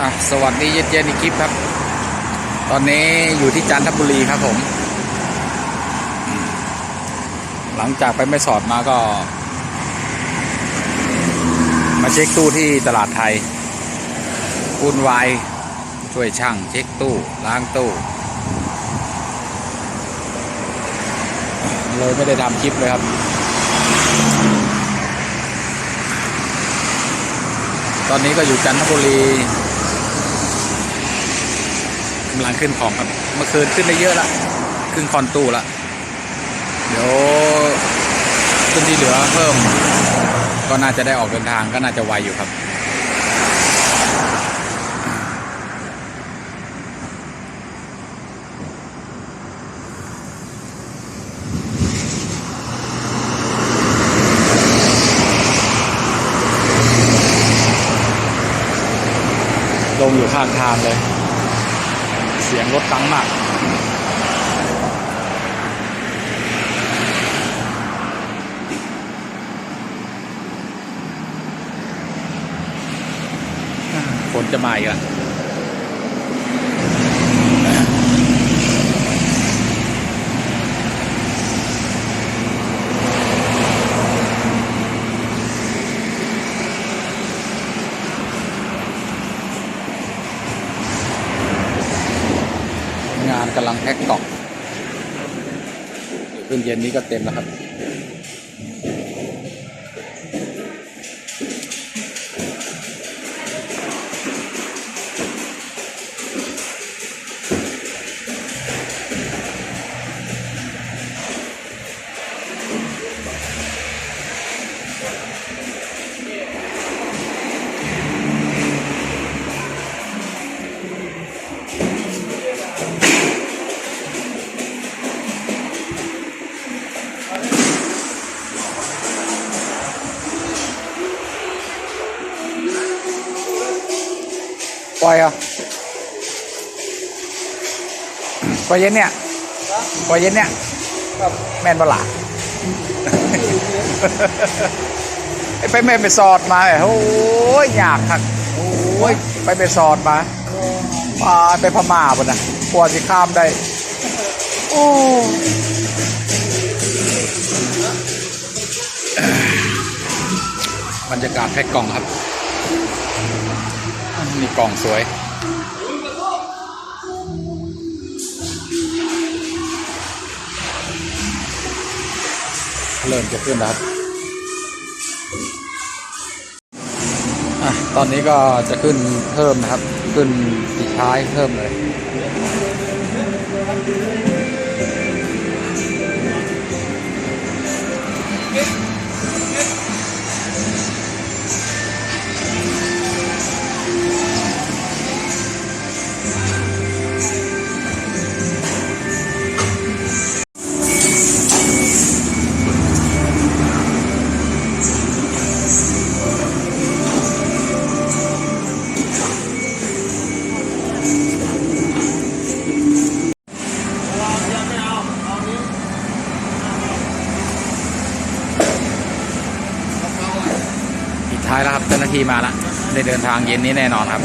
อะสวัสดีเย็นๆอีกคลิปครับ ตอนนี้อยู่ที่จันทบุรีครับผม หลังจากไปไม่สอดมาก็ มาเช็คตู้ที่ตลาดไทยวุ่นวายช่วยช่างเช็คตู้ล้างตู้ เลยไม่ได้ทำคลิปเลยครับ ตอนนี้ก็อยู่จันทบุรีำลังขึ้นของครับ เมื่อคืนขึ้นได้เยอะละขึ้นคอนตู้ละเดี๋ยวขึ้นที่เหลือเพิ่ม ก็น่าจะได้ออกเดินทางก็น่าจะไวอยู่ครับ ลงอยู่ข้างทางเลย สียงรถดังมากฝนจะมาอีกแล้วงานกำลังแพ็กกล่อง เย็นนี้ก็เต็มแล้วครับ ปล่อเย็นเนี่ยปล่อเย็นเนี่ยกับแม่นบลาไอ้ไปแม่ไปสอดมาโอ้ยอยากคักโอ้ยไปไปสอดมามาไปพม่าปะนะกว่าสิข้ามได้ โอ้บรรยากาศแพ็กกล่องครับนี่กล่องสวย เริ่มจะขึ้นแล้วครับอตอนนี้ก็จะขึ้นเพิ่มนะครับ ขึ้นติดท้ายเพิ่มเลย มาแล้วได้เดินทางเย็นนี้แน่นอนครับ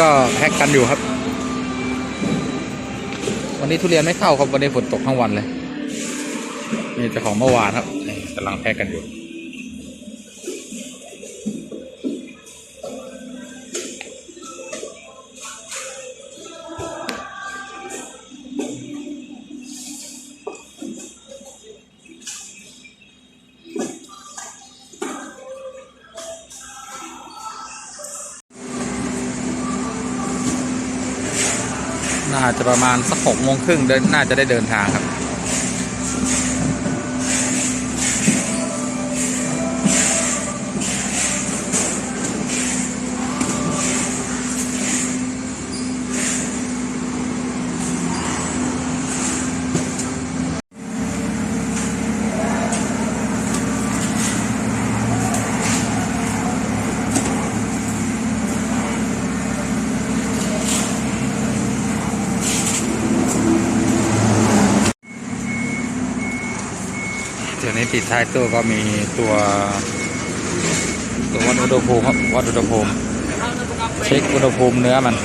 ก็แพ็กกันอยู่ครับ วันนี้ทุเรียนไม่เข้าครับวันนี้ฝนตกทั้งวันเลย นี่เจ้าของเมื่อวานครับกำลังแพ็กกันอยู่ น่าจะประมาณสักหกโมงครึ่งเดินน่าจะได้เดินทางครับ นี้ติดท้ายตู้ก็มีตัวตัววัดอุณหภูมิครับวัดอุณหภูมิเช็คอุณหภูมิเนื้อมัน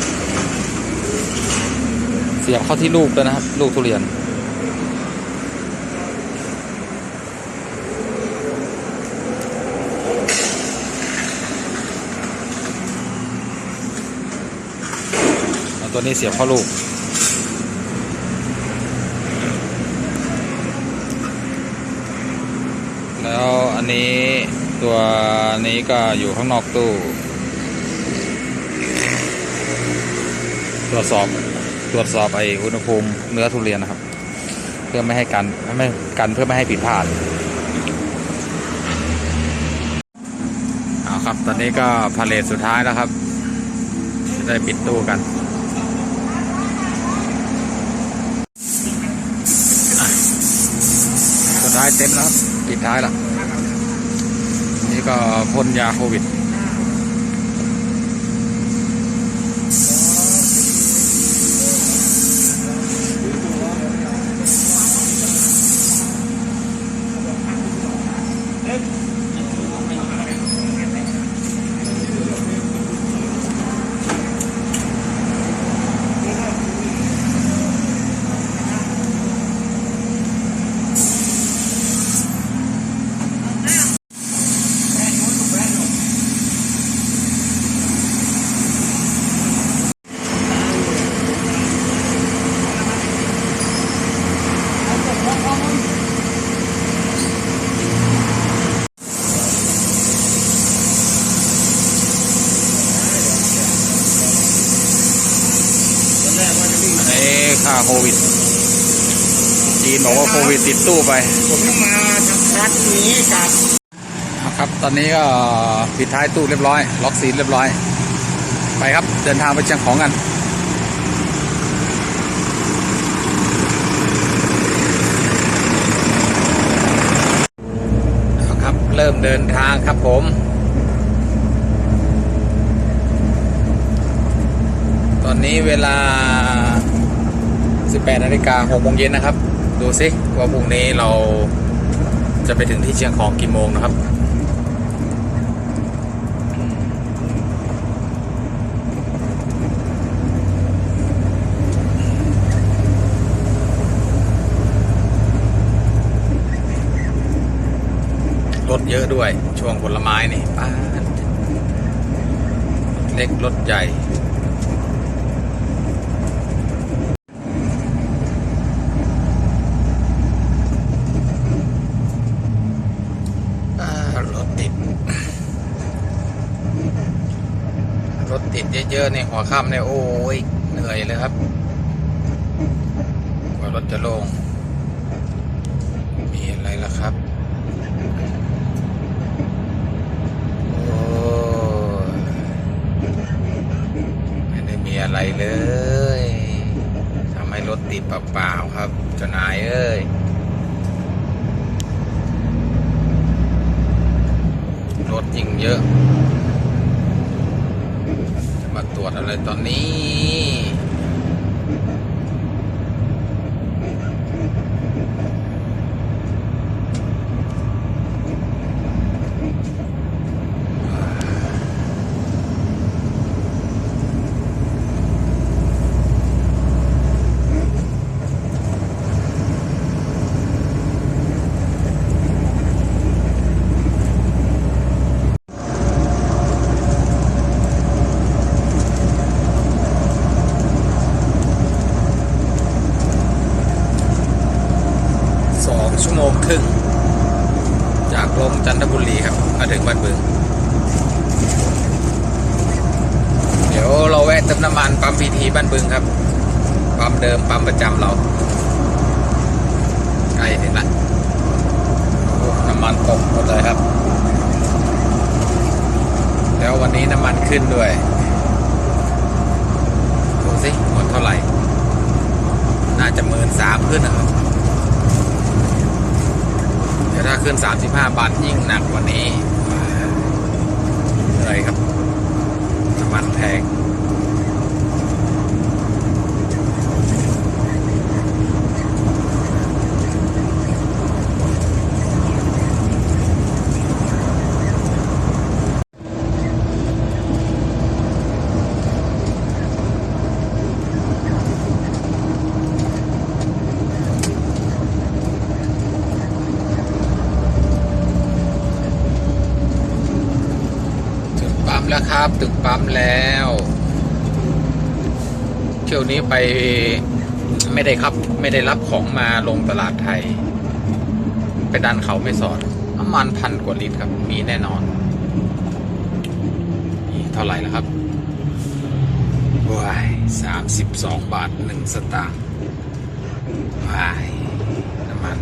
เสียบเข้าที่ลูกด้วยนะครับ ลูกทุเรียนตัวนี้เสียบเข้าลูก แล้วอันนี้ตัวนี้ก็อยู่ข้างนอกตู้ตรวจสอบตรวจสอบไออุณหภูมิเนื้อทุเรียนนะครับ เพื่อไม่ให้กันไม่กันเพื่อไม่ให้ผิดพลาดเอาครับ ตอนนี้ก็พาเลทสุดท้ายแล้วครับ จะได้ปิดตู้กันอะสุด ท้ายเต็มแล้วปิดท้ายละนี่ก็พ่นยาโควิด อันนี้ค่าโควิด จีนบอกว่าโควิด ตู้ไป ผมต้องมาทำคัดนี้กับครับ ตอนนี้ก็ปิดท้ายตู้เรียบร้อย ล็อกซีเรียบร้อย ไปครับ เดินทางไปเชียงของกันครับเริ่มเดินทางครับผมตอนนี้เวลา 18นาฬิกา6โมงเย็นนะครับ ดูสิว่าพรุ่งนี้เราจะไปถึงที่เชียงของกี่โมงนะครับ รถเยอะด้วยช่วงผลไม้นี่ป้าเล็กรถใหญ่ อ่ารถติด รถติด เยอะในหัวค่ำเนี่ยโอ้ยเหนื่อยเลยครับกว่ารถจะลง มีอะไรล่ะครับโอ้ไม่ได้มีอะไรเลยทำให้รถติดเปล่าๆครับเจ้านายเอ้ยรถยิ่งเยอะ วจอะไรตอนนี้ ชั่วโมงครึ่ง จากลงจันทบุรีครับมาถึงบ้านบึง เดี๋ยวเราแวะเติมน้ำมันปั๊มพีทีบ้านบึงครับ ปั๊มเดิมปั๊มประจำเรา ใกล้ถึงละโอ้น้ำมันตกหมดเลยครับ แล้ววั นี้น้ำมันขึ้นด้วย ดูสิหมดเท่าไหร่ น่าจะหมื่นสามขึ้นนะครับ เดี๋ยวถ้าขึ้น35บาทยิ่งหนักกว่านี้เลยครับ น้ำมันแพง แล้วครับ ถึงปั๊มแล้วเที่ยวนี้ไปไม่ได้ครับ ไม่ได้รับของมาลงตลาดไทย ไปดันเขาไม่สอดน้ำมันพันกว่าลิตรครับ มีแน่นอนนี่เท่าไหร่แล้วครับว้ายสามสิบสองบาทหนึ่งสตางค์ว้ายน้ำมัน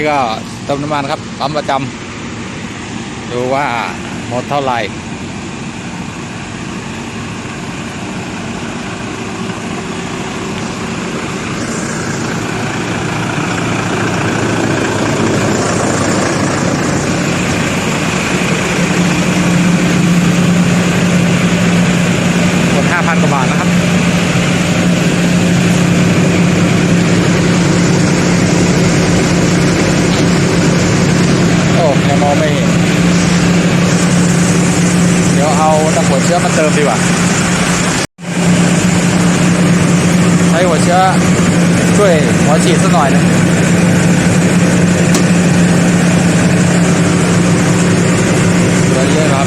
นี้ก็เติมน้ำมันครับปั๊มประจำดูว่าหมดเท่าไหร่ หมดห้าพันกว่าบาทนะครับ โอ้ยังมองไม่เห็น เดี๋ยวเอาน้ำหัวเชื้อมาเติมดีกว่า ใช้หัวเชื้อช่วยหัวฉีดสักหน่อยนะเหลือเยอะครับ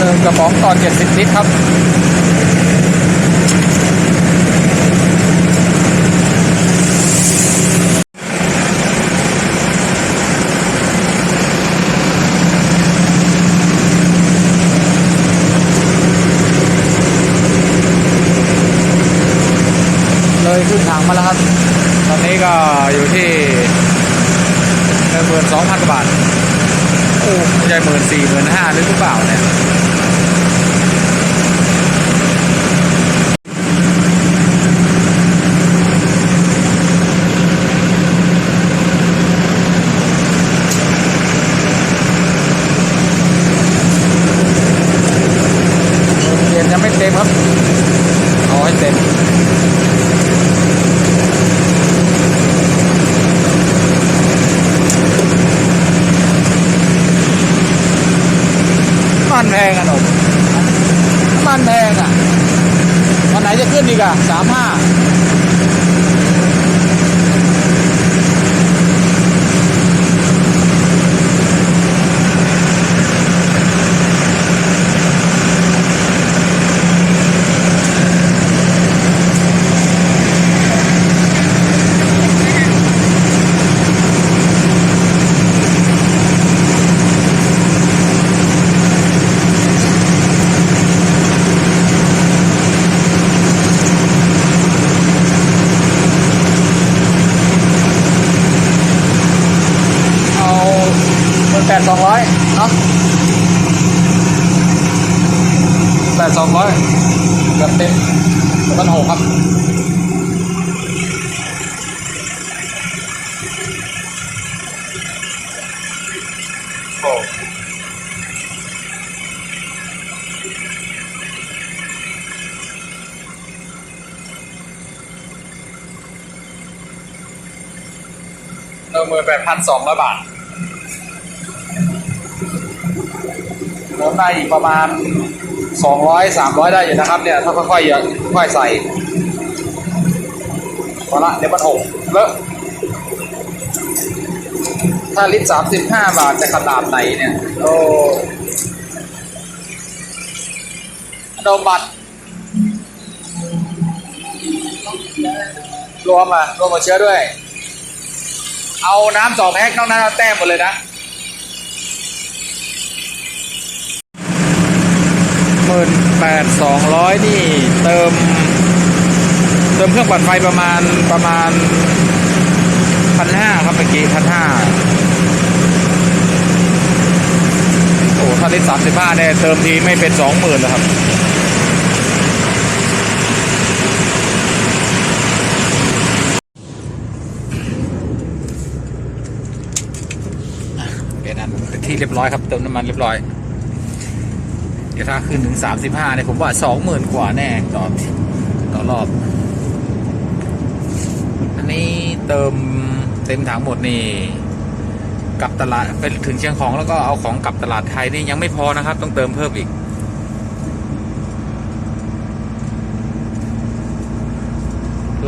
เติม กระป๋องต่อ70 ลิตรครับ เลยขึ้นทางมาแล้วครับ ตอนนี้ก็อยู่ที่หนึ่งหมื่นสองพันกว่าบาท โอ้ไม่ใช่หมื่นสี่หมื่นห้าหรือเปล่าเนี่ย เย็นยังไม่เต็มครับ เอาให้เต็ม น้ำมันแพงอะหนุ่มน้ำมันแพงอะ วันไหนจะขึ้นอีกอะสามห้าเอาหมื่นแปดส องร้อยเนาะแปดสองร้อยเกือบเต็มพันหกครับโอ้หนึ่งหมื่นแปดพันสองร้อยบาทเติ มได้อีกประมาณสองร้อยสามร้อยได้อยู่นะครับเนี่ยถ้าค่อยๆเยอะค่อยใส่พอละเดี๋ยวมันหกเลอะถ้าลิตรสามสิบห้าบาทจะขนาดไหนเนี่ย โอ้โดบัตรรวมอะรวมกับเชื้อด้วย เอาน้ำสองแพ็คนอกนั้นเอาแต้มหมดเลยนะหมื่ นแปดสองร้อยนี่เติม เติมเครื่องปั่นไฟประมาณประมาณพันห้าครับเมื่อกี้พันห้าโอ้ถ้าลิตรสามสิบห้าเนี่ยเติมทีไม่เป็นสองหมื่นเลยครับเรียวนั้นที่เรียบร้อยครับเติมน้ำมันเรียบร้อย ดี๋ยวถ้าขึ้นถึงสามสิบห้าเนี่ยผมว่าสองหมื่นกว่าแน่ต่อต่อรอบ อันนี้เติมเต็มถังหมดนี่กลับตลาดไปถึงเชียงของแล้วก็เอาของกลับตลาดไทยนี่ยังไม่พอนะครับ ต้องเติมเพิ่มอีก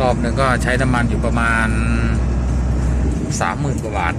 รอบหนึ่งก็ใช้น้ำมันอยู่ประมาณสามหมื่นกว่าบาท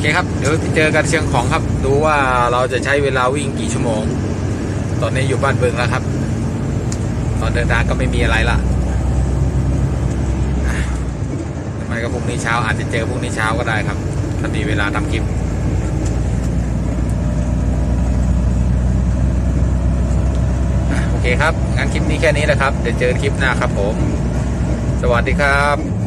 เคครับ เดี๋ยวเจอกันเชียงของครับ ดูว่าเราจะใช้เวลาวิ่งกี่ชั่วโมง ตอนนี้อยู่บ้านเบิงแล้วครับ ตอนเดินทางก็ไม่มีอะไรละทำไมก็พรุ่งนี้เช้าอาจจะเจอพรุ่งนี้เช้าก็ได้ครับถ้ามีเวลาทำคลิปโอเคครับ งั้นคลิปนี้แค่นี้แหละครับ เดี๋ยวเจอคลิปหน้าครับผม สวัสดีครับ